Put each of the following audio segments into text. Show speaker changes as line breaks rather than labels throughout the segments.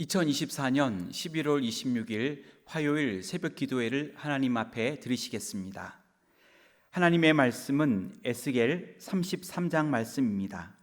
2024년 11월 26일 화요일 새벽 기도회를 하나님 앞에 드리시겠습니다. 하나님의 말씀은 에스겔 33장 말씀입니다.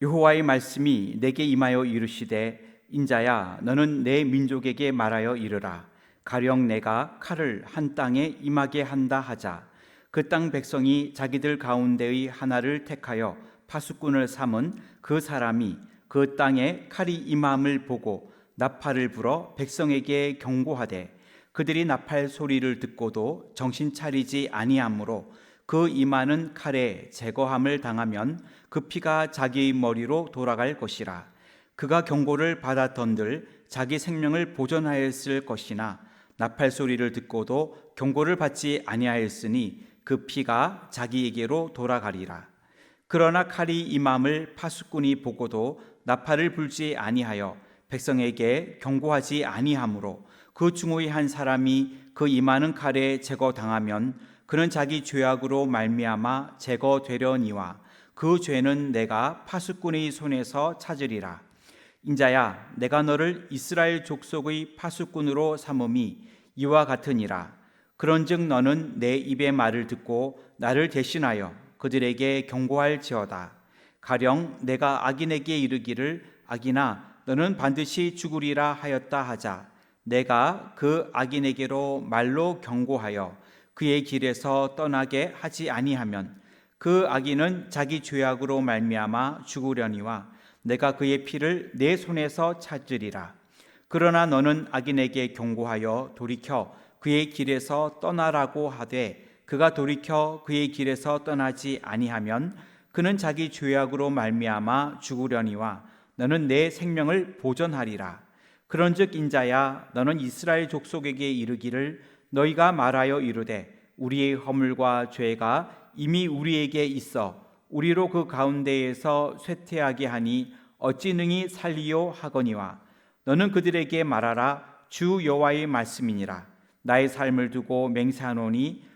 여호와의 말씀이 내게 임하여 이르시되 인자야 너는 내 민족에게 말하여 이르라 가령 내가 칼을 한 땅에 임하게 한다 하자 그 땅 백성이 자기들 가운데의 하나를 택하여 파수꾼을 삼은 그 사람이 그 땅에 칼이 임함을 보고 나팔을 불어 백성에게 경고하되 그들이 나팔 소리를 듣고도 정신 차리지 아니하므로 그 임하는 칼에 제거함을 당하면 그 피가 자기의 머리로 돌아갈 것이라. 그가 경고를 받았던들 자기 생명을 보존하였을 것이나 나팔 소리를 듣고도 경고를 받지 아니하였으니 그 피가 자기에게로 돌아가리라 그러나 칼이 임함을 파수꾼이 보고도 나팔을 불지 아니하여 백성에게 경고하지 아니하므로 그 중의 한 사람이 그 임하는 칼에 제거당하면 그는 자기 죄악으로 말미암아 제거되려니와 그 죄는 내가 파수꾼의 손에서 찾으리라. 인자야 내가 너를 이스라엘 족속의 파수꾼으로 삼음이 이와 같으니라. 그런즉 너는 내 입의 말을 듣고 나를 대신하여 그들에게 경고할지어다. 가령 내가 악인에게 이르기를 악인아 너는 반드시 죽으리라 하였다 하자. 내가 그 악인에게로 말로 경고하여 그의 길에서 떠나게 하지 아니하면 그 악인은 자기 죄악으로 말미암아 죽으려니와 내가 그의 피를 내 손에서 찾으리라. 그러나 너는 악인에게 경고하여 돌이켜 그의 길에서 떠나라고 하되 그가 돌이켜 그의 길에서 떠나지 아니하면 그는 자기 죄악으로 말미암아 죽으려니와 너는 내 생명을 보존하리라. 그런즉 인자야 너는 이스라엘 족속에게 이르기를 너희가 말하여 이르되 우리의 허물과 죄가 이미 우리에게 있어 우리로 그 가운데에서 쇠퇴하게 하니 어찌 능히 살리요 하거니와 너는 그들에게 말하라 주 여호와의 말씀이니라. 나의 삶을 두고 맹세하노니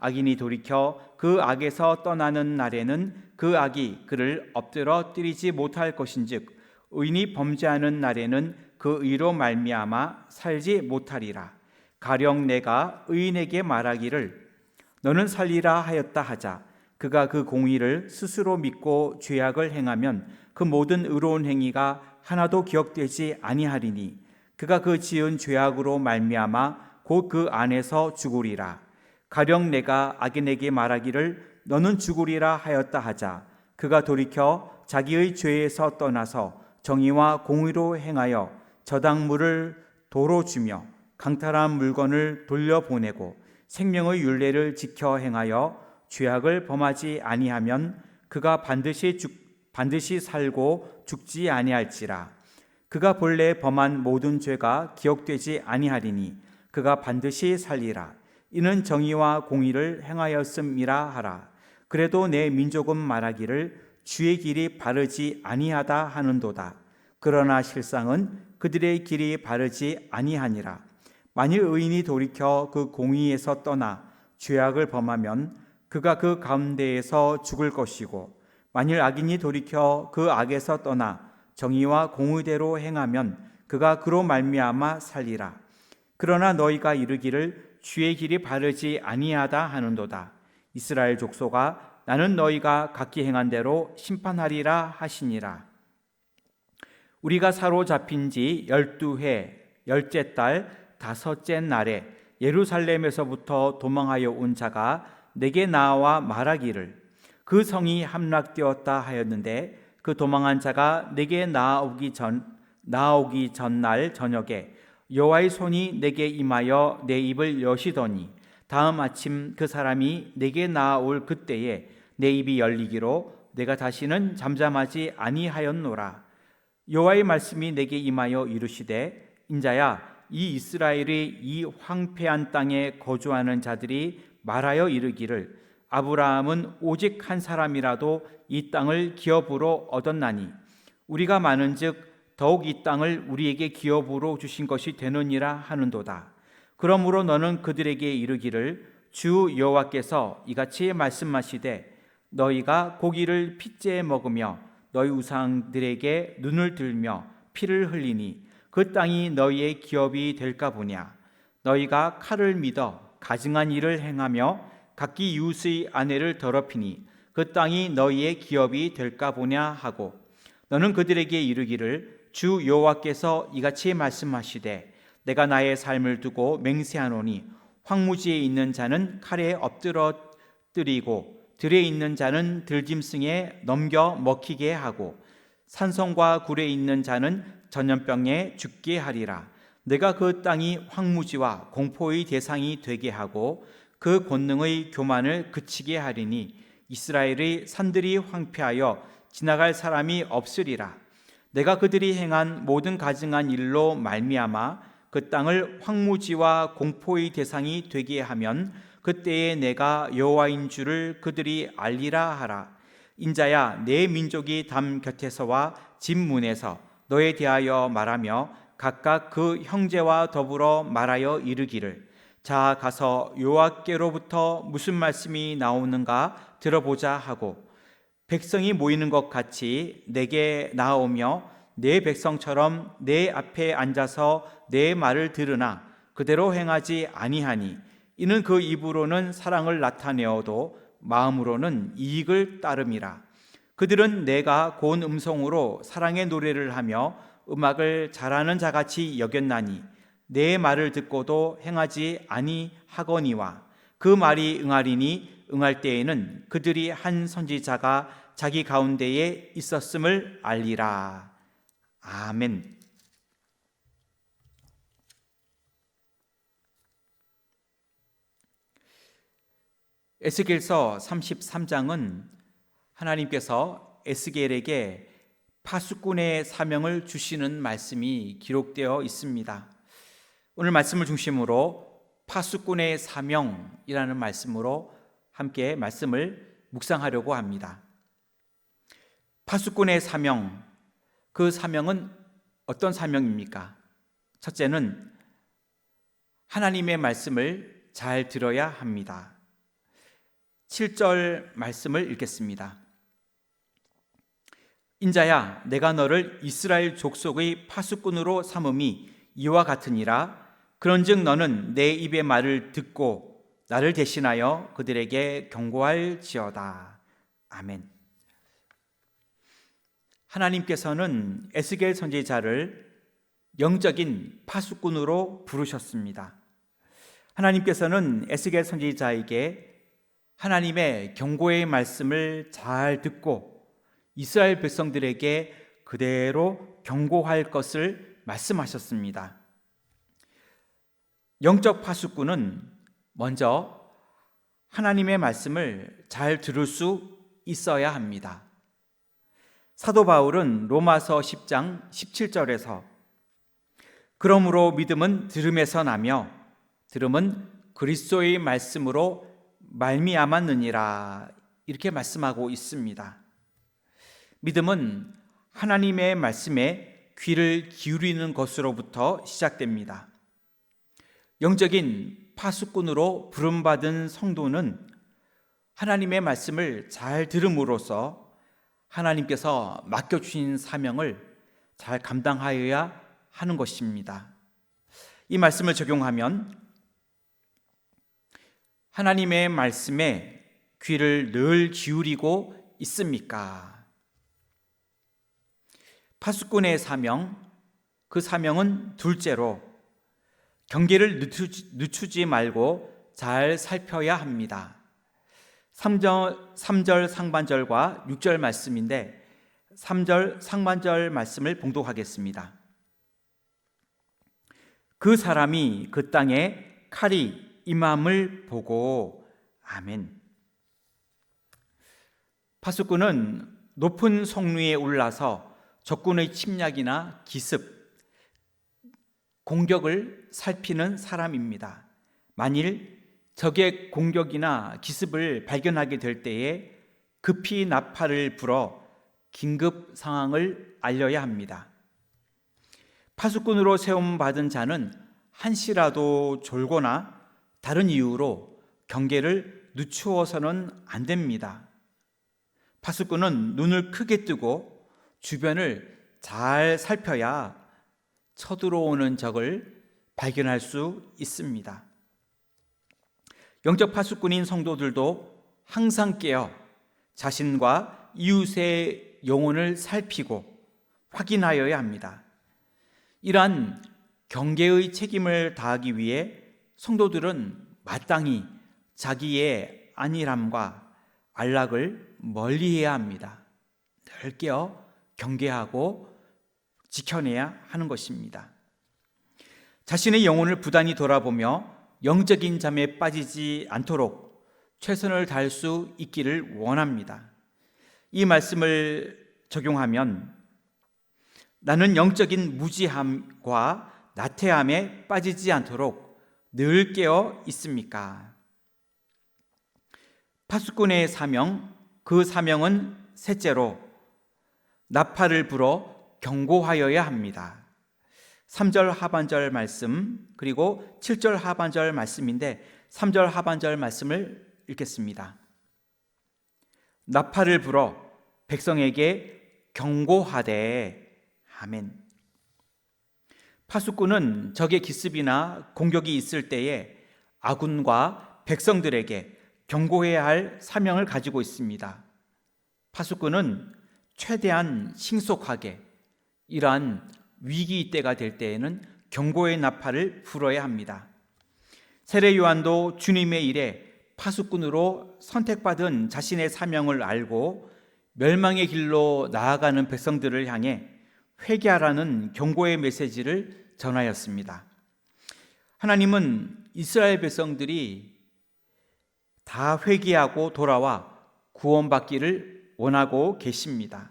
악인이 돌이켜 그 악에서 떠나는 날에는 그 악이 그를 엎드러 뜨리지 못할 것인즉 의인이 범죄하는 날에는 그 의로 말미암아 살지 못하리라. 가령 내가 의인에게 말하기를 너는 살리라 하였다 하자 그가 그 공의를 스스로 믿고 죄악을 행하면 그 모든 의로운 행위가 하나도 기억되지 아니하리니 그가 그 지은 죄악으로 말미암아 곧 그 안에서 죽으리라 가령 내가 악인에게 말하기를 너는 죽으리라 하였다 하자. 그가 돌이켜 자기의 죄에서 떠나서 정의와 공의로 행하여 저당물을 도로 주며 강탈한 물건을 돌려보내고 생명의 윤례를 지켜 행하여 죄악을 범하지 아니하면 그가 반드시 죽, 반드시 살고 죽지 아니할지라. 그가 본래 범한 모든 죄가 기억되지 아니하리니 그가 반드시 살리라 이는 정의와 공의를 행하였음이라 하라. 그래도 내 민족은 말하기를 주의 길이 바르지 아니하다 하는도다. 그러나 실상은 그들의 길이 바르지 아니하니라. 만일 의인이 돌이켜 그 공의에서 떠나 죄악을 범하면 그가 그 가운데에서 죽을 것이고 만일 악인이 돌이켜 그 악에서 떠나 정의와 공의대로 행하면 그가 그로 말미암아 살리라. 그러나 너희가 이르기를 주의 길이 바르지 아니하다 하는도다. 이스라엘 족속아 나는 너희가 각기 행한 대로 심판하리라 하시니라. 우리가 사로잡힌 지 열두 해 열째 달 다섯째 날에 예루살렘에서부터 도망하여 온 자가 내게 나와 말하기를 그 성이 함락되었다 하였는데 그 도망한 자가 내게 나오기 전 나오기 전날 저녁에 여호와의 손이 내게 임하여 내 입을 여시더니 다음 아침 그 사람이 내게 나올 그때에 내 입이 열리기로 내가 다시는 잠잠하지 아니하였노라. 여호와의 말씀이 내게 임하여 이르시되 인자야 이 이스라엘의 이 황폐한 땅에 거주하는 자들이 말하여 이르기를 아브라함은 오직 한 사람이라도 이 땅을 기업으로 얻었나니 우리가 많은즉 더욱 이 땅을 우리에게 기업으로 주신 것이 되느니라 하는도다. 그러므로 너는 그들에게 이르기를 주 여호와께서 이같이 말씀하시되 너희가 고기를 핏째 먹으며 너희 우상들에게 눈을 들며 피를 흘리니 그 땅이 너희의 기업이 될까 보냐 너희가 칼을 믿어 가증한 일을 행하며 각기 이웃의 아내를 더럽히니 그 땅이 너희의 기업이 될까 보냐 하고 너는 그들에게 이르기를 주 여호와께서 이같이 말씀하시되 내가 나의 삶을 두고 맹세하노니 황무지에 있는 자는 칼에 엎드러뜨리고 들에 있는 자는 들짐승에 넘겨 먹히게 하고 산성과 굴에 있는 자는 전염병에 죽게 하리라. 내가 그 땅이 황무지와 공포의 대상이 되게 하고 그 권능의 교만을 그치게 하리니 이스라엘의 산들이 황폐하여 지나갈 사람이 없으리라 내가 그들이 행한 모든 가증한 일로 말미암아 그 땅을 황무지와 공포의 대상이 되게 하면 그때에 내가 여호와인 줄을 그들이 알리라 하라. 인자야 내 민족이 담 곁에서와 집 문에서 너에 대하여 말하며 각각 그 형제와 더불어 말하여 이르기를 자 가서 여호와께로부터 무슨 말씀이 나오는가 들어보자 하고 백성이 모이는 것 같이 내게 나오며 내 백성처럼 내 앞에 앉아서 내 말을 들으나 그대로 행하지 아니하니 이는 그 입으로는 사랑을 나타내어도 마음으로는 이익을 따름이라. 그들은 내가 고운 음성으로 사랑의 노래를 하며 음악을 잘하는 자같이 여겼나니 내 말을 듣고도 행하지 아니하거니와 그 말이 응하리니 응할 때에는 그들이 한 선지자가 자기 가운데에 있었음을 알리라. 아멘. 에스겔서 33장은 하나님께서 에스겔에게 파수꾼의 사명을 주시는 말씀이 기록되어 있습니다. 오늘 말씀을 중심으로 파수꾼의 사명이라는 말씀으로 함께 말씀을 묵상하려고 합니다. 파수꾼의 사명, 그 사명은 어떤 사명입니까? 첫째는 하나님의 말씀을 잘 들어야 합니다. 7절 말씀을 읽겠습니다. 인자야, 내가 너를 이스라엘 족속의 파수꾼으로 삼음이 이와 같으니라. 그런즉 너는 내 입의 말을 듣고 나를 대신하여 그들에게 경고할지어다. 아멘. 하나님께서는 에스겔 선지자를 영적인 파수꾼으로 부르셨습니다. 하나님께서는 에스겔 선지자에게 하나님의 경고의 말씀을 잘 듣고 이스라엘 백성들에게 그대로 경고할 것을 말씀하셨습니다. 영적 파수꾼은 먼저 하나님의 말씀을 잘 들을 수 있어야 합니다. 사도 바울은 로마서 10장 17절에서 그러므로 믿음은 들음에서 나며 들음은 그리스도의 말씀으로 말미암았느니라 이렇게 말씀하고 있습니다. 믿음은 하나님의 말씀에 귀를 기울이는 것으로부터 시작됩니다. 영적인 파수꾼으로 부름받은 성도는 하나님의 말씀을 잘 들음으로써 하나님께서 맡겨주신 사명을 잘 감당하여야 하는 것입니다. 이 말씀을 적용하면 하나님의 말씀에 귀를 늘 기울이고 있습니까? 파수꾼의 사명, 그 사명은 둘째로 경계를 늦추지 말고 잘 살펴야 합니다. 3절, 3절 상반절과 6절 말씀인데 3절 상반절 말씀을 봉독하겠습니다. 그 사람이 그 땅에 칼이 임함을 보고 아멘. 파수꾼은 높은 성루에 올라서 적군의 침략이나 기습, 공격을 살피는 사람입니다. 만일 적의 공격이나 기습을 발견하게 될 때에 급히 나팔을 불어 긴급 상황을 알려야 합니다. 파수꾼으로 세움 받은 자는 한시라도 졸거나 다른 이유로 경계를 늦추어서는 안 됩니다. 파수꾼은 눈을 크게 뜨고 주변을 잘 살펴야 쳐들어오는 적을 발견할 수 있습니다. 영적 파수꾼인 성도들도 항상 깨어 자신과 이웃의 영혼을 살피고 확인하여야 합니다. 이러한 경계의 책임을 다하기 위해 성도들은 마땅히 자기의 안일함과 안락을 멀리해야 합니다. 늘 깨어 경계하고 지켜내야 하는 것입니다. 자신의 영혼을 부단히 돌아보며 영적인 잠에 빠지지 않도록 최선을 다할 수 있기를 원합니다. 이 말씀을 적용하면 나는 영적인 무지함과 나태함에 빠지지 않도록 늘 깨어 있습니까? 파수꾼의 사명, 그 사명은 셋째로 나팔을 불어 경고하여야 합니다. 3절 하반절 말씀 그리고 7절 하반절 말씀인데 3절 하반절 말씀을 읽겠습니다. 나팔을 불어 백성에게 경고하되 아멘. 파수꾼은 적의 기습이나 공격이 있을 때에 아군과 백성들에게 경고해야 할 사명을 가지고 있습니다. 파수꾼은 최대한 신속하게 이러한 위기 때가 될 때에는 경고의 나팔을 불어야 합니다. 세례 요한도 주님의 일에 파수꾼으로 선택받은 자신의 사명을 알고 멸망의 길로 나아가는 백성들을 향해 회개하라는 경고의 메시지를 전하였습니다. 하나님은 이스라엘 백성들이 다 회개하고 돌아와 구원받기를 원하고 계십니다.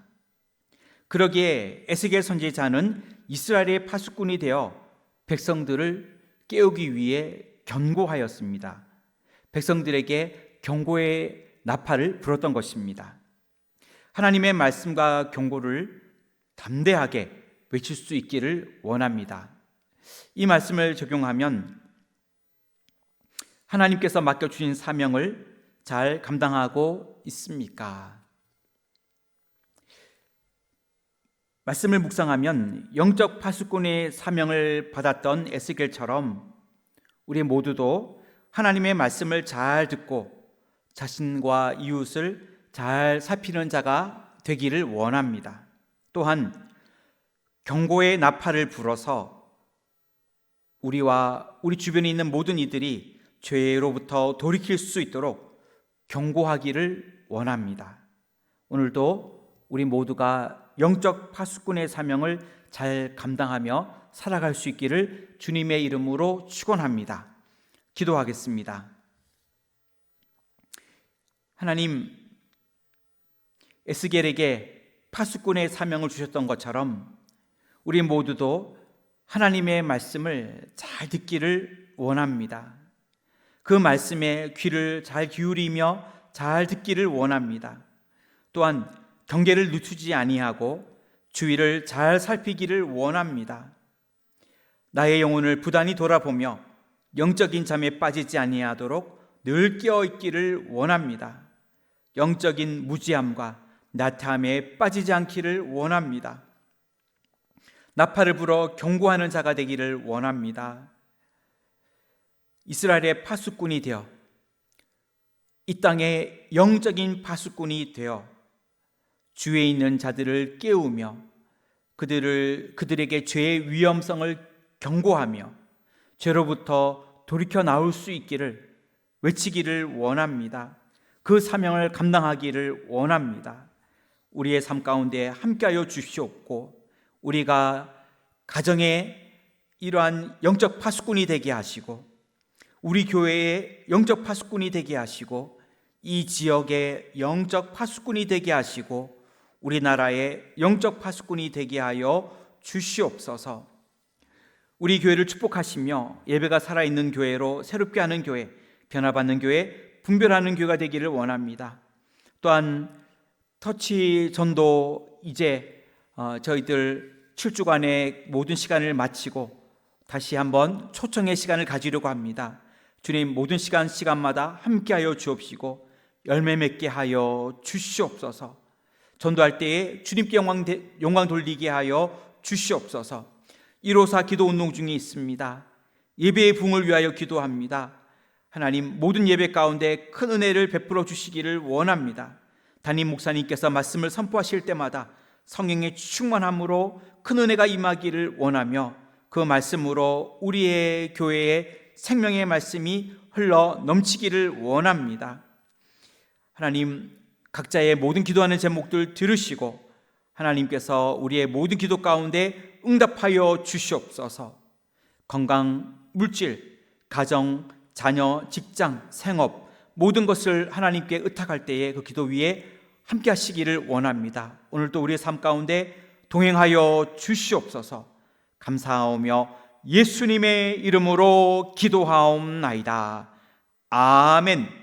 그러기에 에스겔 선지자는 이스라엘의 파수꾼이 되어 백성들을 깨우기 위해 견고하였습니다. 백성들에게 경고의 나팔을 불었던 것입니다. 하나님의 말씀과 경고를 담대하게 외칠 수 있기를 원합니다. 이 말씀을 적용하면 하나님께서 맡겨주신 사명을 잘 감당하고 있습니까? 말씀을 묵상하면 영적 파수꾼의 사명을 받았던 에스겔처럼 우리 모두도 하나님의 말씀을 잘 듣고 자신과 이웃을 잘 살피는 자가 되기를 원합니다. 또한 경고의 나팔을 불어서 우리와 우리 주변에 있는 모든 이들이 죄로부터 돌이킬 수 있도록 경고하기를 원합니다. 오늘도 우리 모두가 영적 파수꾼의 사명을 잘 감당하며 살아갈 수 있기를 주님의 이름으로 축원합니다. 기도하겠습니다. 하나님 에스겔에게 파수꾼의 사명을 주셨던 것처럼 우리 모두도 하나님의 말씀을 잘 듣기를 원합니다. 그 말씀에 귀를 잘 기울이며 잘 듣기를 원합니다. 또한 경계를 늦추지 아니하고 주위를 잘 살피기를 원합니다. 나의 영혼을 부단히 돌아보며 영적인 잠에 빠지지 아니하도록 늘 깨어 있기를 원합니다. 영적인 무지함과 나타함에 빠지지 않기를 원합니다. 나팔을 불어 경고하는 자가 되기를 원합니다. 이스라엘의 파수꾼이 되어 이 땅의 영적인 파수꾼이 되어 주에 있는 자들을 깨우며 그들을 그들에게 죄의 위험성을 경고하며 죄로부터 돌이켜 나올 수 있기를 외치기를 원합니다. 그 사명을 감당하기를 원합니다. 우리의 삶 가운데 함께하여 주시옵고 우리가 가정의 이러한 영적 파수꾼이 되게 하시고 우리 교회의 영적 파수꾼이 되게 하시고 이 지역의 영적 파수꾼이 되게 하시고 우리나라의 영적 파수꾼이 되게 하여 주시옵소서. 우리 교회를 축복하시며 예배가 살아있는 교회로 새롭게 하는 교회, 변화받는 교회, 분별하는 교회가 되기를 원합니다. 또한 터치 전도 이제 어, 저희들 7주간의 모든 시간을 마치고 다시 한번 초청의 시간을 가지려고 합니다. 주님 모든 시간 시간마다 함께하여 주옵시고 열매 맺게 하여 주시옵소서. 전도할 때에 주님께 영광, 영광 돌리게 하여 주시옵소서. 1호사 기도 운동 중에 있습니다. 예배의 붕을 위하여 기도합니다. 하나님 모든 예배 가운데 큰 은혜를 베풀어 주시기를 원합니다. 담임 목사님께서 말씀을 선포하실 때마다 성령의 충만함으로 큰 은혜가 임하기를 원하며 그 말씀으로 우리의 교회에 생명의 말씀이 흘러 넘치기를 원합니다. 하나님 각자의 모든 기도하는 제목들 들으시고 하나님께서 우리의 모든 기도 가운데 응답하여 주시옵소서. 건강, 물질, 가정, 자녀, 직장, 생업 모든 것을 하나님께 의탁할 때에 그 기도 위에 함께 하시기를 원합니다. 오늘도 우리의 삶 가운데 동행하여 주시옵소서. 감사하오며 예수님의 이름으로 기도하옵나이다. 아멘.